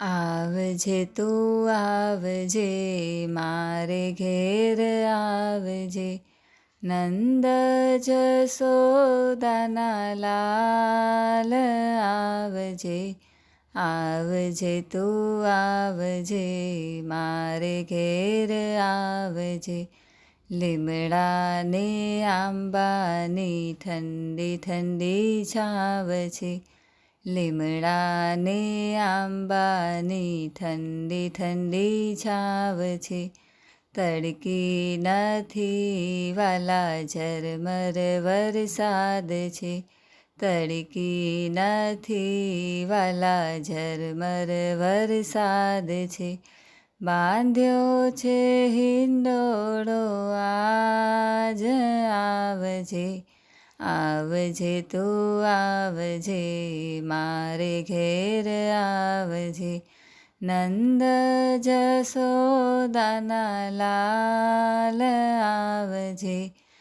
આવજે તું આવજે, મારે ઘેર આવજે. નંદ જસોદાના લાલ આવજે આવજે તું આવજે, મારે ઘેર આવજે. લીમડાને, આંબાની ઠંડી ઠંડી છાવ છે લીમડાને આંબાની ઠંડી ઠંડી છાવ છે. તડકી નથી વાલા ઝરમર વરસાદ છે. તડકી નથી વાલા ઝરમર વરસાદ છે. બાંધ્યો છે હિંડોળો આજ આવજે આવજે તું આવજે મારે ઘેર આવજે. નંદ જસોદાના લાલ આવજે.